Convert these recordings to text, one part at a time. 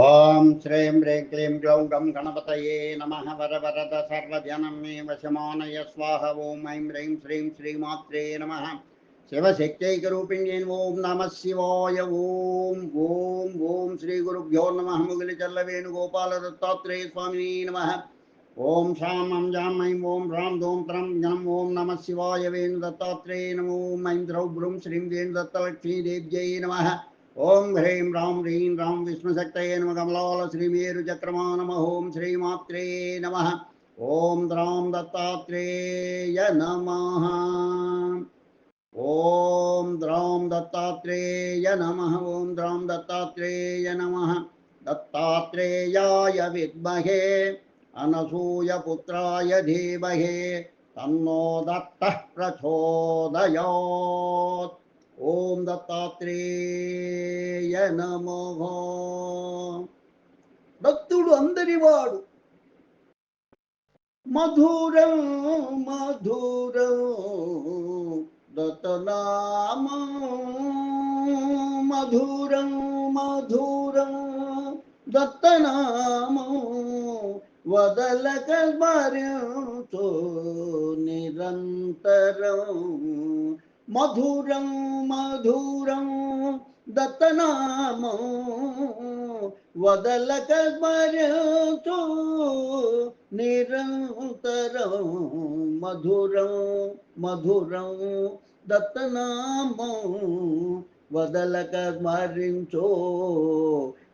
ఓం శ్రీం హ్రీం క్లీం గ్లౌం గం గణపతయే నమ వరవరద సర్వజనం మే వశమానయ స్వాహ ఓం ఐం హ్రీం శ్రీం శ్రీమాత్రే నమ శివశక్తైకరూపిణ్యేన్ ఓం నమ శివాయ ఓం ఓం ఓం శ్రీ గురుభ్యో నమ ముగిలి చల్ల వేణుగోపాల దత్తాత్రేయ స్వామిని నమ ఓం శాం ఐం జాం ఐం ఓం రాం దోం త్రం జ్ఞం ఓం నమ శివాయ వేణు దత్తాత్రేయ నమో ఐం ద్రౌ భ్రూం శ్రీం వేణు దత్తలక్ష్మీ దేవ్యై నమ ఓం హ్రీం రాం హ్రీం రాం విష్ణుశక్తయే నమ కమలాల శ్రీమేరు చక్రమా నమ ఓం శ్రీమాత్రే నమ ఓం ద్రాం దత్తాత్రేయ నమ ఓం ద్రాం దత్తాత్రేయ నమ ఓం ద్రాం దత్తాత్రేయ నమ దత్తాత్రేయాయ విద్మహే అనసూయపుత్రాయ ధీమహే తన్నో దత్త ప్రచోదయాత్ ఓం దత్తాత్రేయ నమః. దత్తుడు అందరివాడు మధురం మధురం దత్తనామ మధురం మధురం దత్తనామ వదలక స్మరించు నిరంతరం మధురం మధురం దత్తనామం వదలక స్మరించు నిరంతరం మధురం మధురం దత్తనామం వదలక స్మరించో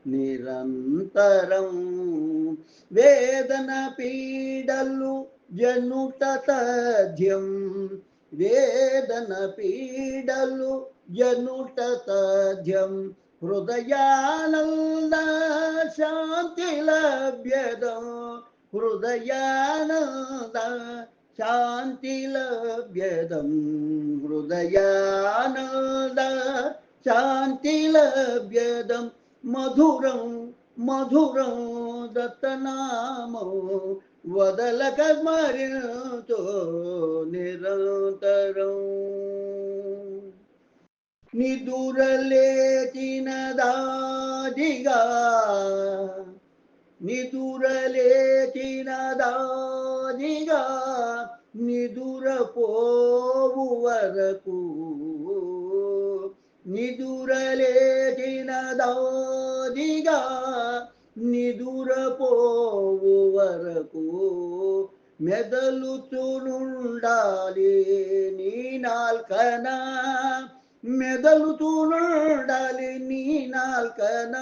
నిరంతరం వేదన పీడలు జనుట తథ్యం వేదన పీడలు జనుట తథ్యం హృదయానంద శాంతి లభ్యదం హృదయానంద శాంతి లభ్యదం హృదయానంద శాంతి లభ్యదం మధురం మధురం దత్తనామో. వదలక స్మరించో నిరంతరం నిదురలేచిన దాదిగా నిదురలేచిన దాదిగా నిదురపోవు వరకు నిదురలేచిన దాదిగా నిదురపోవు వరకు మెదలుతూనుండాలి నీ నాల్కన. మెదలుతూనుండాలి నీ నాల్కన.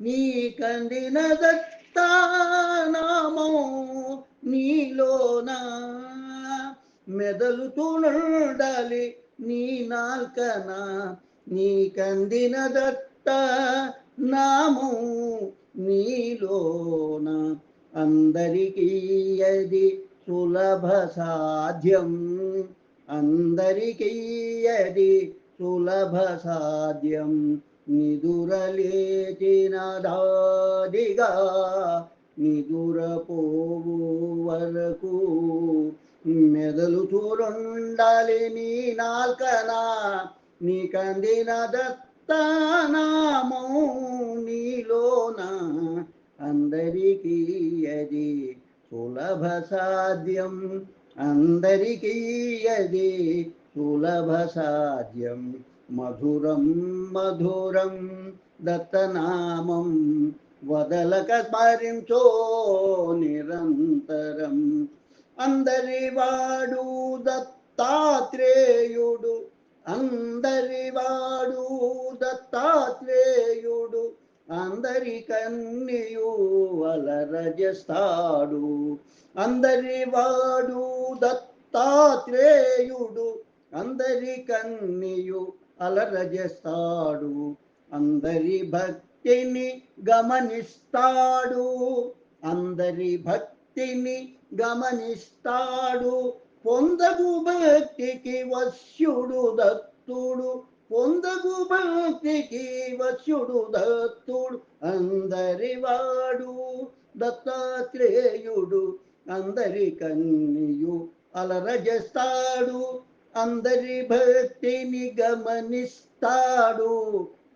నీ కందిన దత్తానామో నీలోన. మెదలుతూనుండాలి నీ నాల్కన. నీ కందిన దత్త నామో నీలోన అందరికీ అది సులభ సాధ్యం. అందరికీ అది సులభ సాధ్యం. నిదురలేచిన దాదిగా నిదురపోవు వరకు మెదలు చూరుండాలి నీ నాల్కనా నీ కందిన దత్తనామో నీలో అందరికీ అది సులభ సాధ్యం అందరికీ అది సులభ సాధ్యం మధురం మధురం దత్తనామం వదలక స్మరించో నిరంతరం. అందరి వాడు దత్తాత్రేయుడు అందరి వాడు దత్తాత్రేయుడు అందరి కన్యు అలరజస్తాడు. అందరి వాడు దత్తాత్రేయుడు అందరి కన్యు అలరజస్తాడు. అందరి భక్తిని గమనిస్తాడు. అందరి భక్తిని గమనిస్తాడు. పొందగు భక్తికి వశ్యుడు దత్తుడు. పొందగు భక్తికి వశ్యుడు దత్తుడు అందరి వాడు దత్తాత్రేయుడు అందరి కన్యు అలరజస్తాడు అందరి భక్తిని గమనిస్తాడు.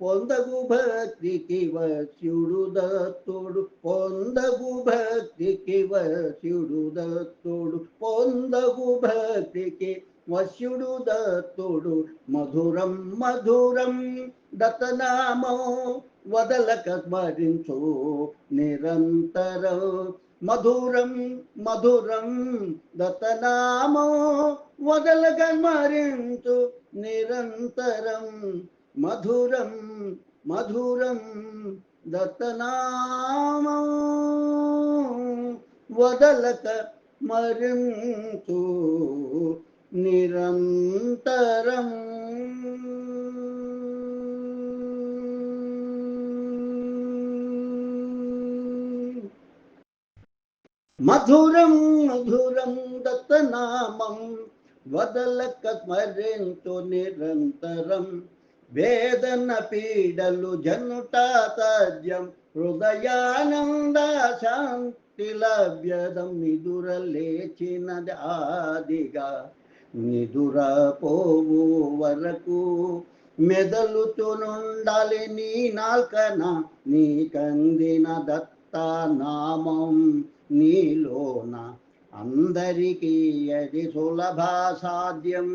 పొందగు భక్తికి వశ్యుడు దత్తుడు పొందగు భక్తికి వశ్యుడు దత్తుడు పొందగు భక్తికి వశ్యుడు దత్తుడు మధురం మధురం దత్తనామో వదలక స్మరించు నిరంతరం మధురం మధురం దత్తనామో వదలక స్మరించు నిరంతరం మధురం మధురం దత్తనామో వదలక మరింతు నిరంతరం. మధురం మధురం దత్తనామం వదలక మరింతు నిరంతరం. వేదన పీడలు జనుట తజ్యం హృదయానంద శాంతి లభ్యదం నిదుర లేచినది ఆదిగా. నిదుర పోవు వరకు మెదలుతునుండాలి నీ నాల్కన నీ కందిన దత్త నామం నీలోన. అందరికీ అది సులభ సాధ్యం.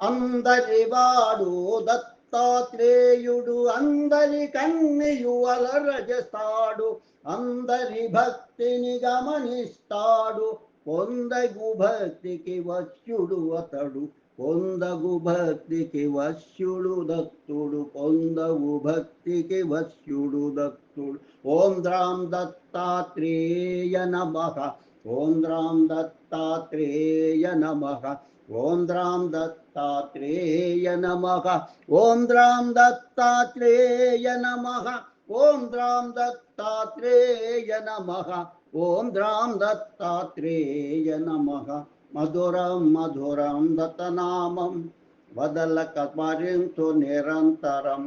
అందరి వాడు దత్తాత్రేయుడు అందరి కన్ని యువల రజస్తాడు అందరి భక్తిని గమనిస్తాడు. పొందగు భక్తికి వశ్యుడు అతడు పొందగు భక్తికి వశ్యుడు దత్తుడు పొందగు భక్తికి వశ్యుడు దత్తుడు. ఓం ద్రాం దత్తాత్రేయ నమ ఓం ద్రాం దత్తాత్రేయ నమ. ఓం ద్రాం దత్తాత్రేయ నమః ఓం ద్రాం దత్తాత్రేయ నమః ఓం ద్రాం దత్తాత్రేయ నమః ఓం ద్రాం దత్తాత్రేయ నమః మధురం మధురం దత్తనామం వదలక స్మరించు నిరంతరం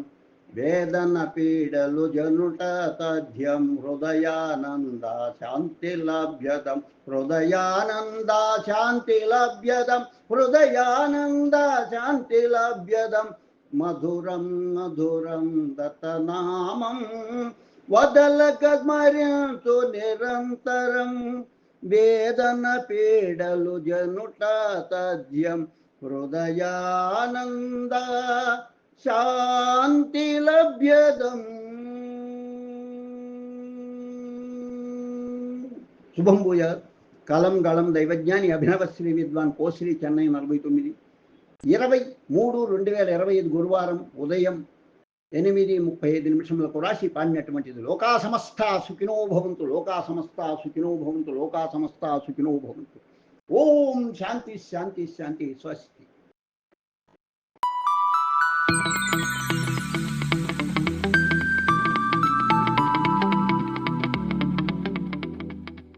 వేదన పీడలు జనుట తథ్యం హృదయానంద శాంతి లభ్యతం హృదయానంద శాంతి లభ్యతం హృదయానంద శాంతి లభ్యతం మధురం మధురం దతనామం వదలక స్మరించు నిరంతరం. వేదన పీడలు జనుట తథ్యం హృదయానంద శాంతి లభ్యదం శుభం భూయ. కలం గళం దైవజ్ఞాని అభినవ శ్రీ విద్వాన్ పోశ్రీ చెన్నై నలభై తొమ్మిది. ఇరవై మూడు రెండు వేల ఇరవై ఐదు గురువారం ఉదయం ఎనిమిది ముప్పై ఐదు నిమిషములకు రాసి పాడినటువంటిది. లోకా సమస్త సుఖినో భవంతు లోకా సమస్త సుఖినో భవంతు లోకా సమస్త సుఖినో భవంతు. ఓం శాంతి శాంతి శాంతి స్వస్తి.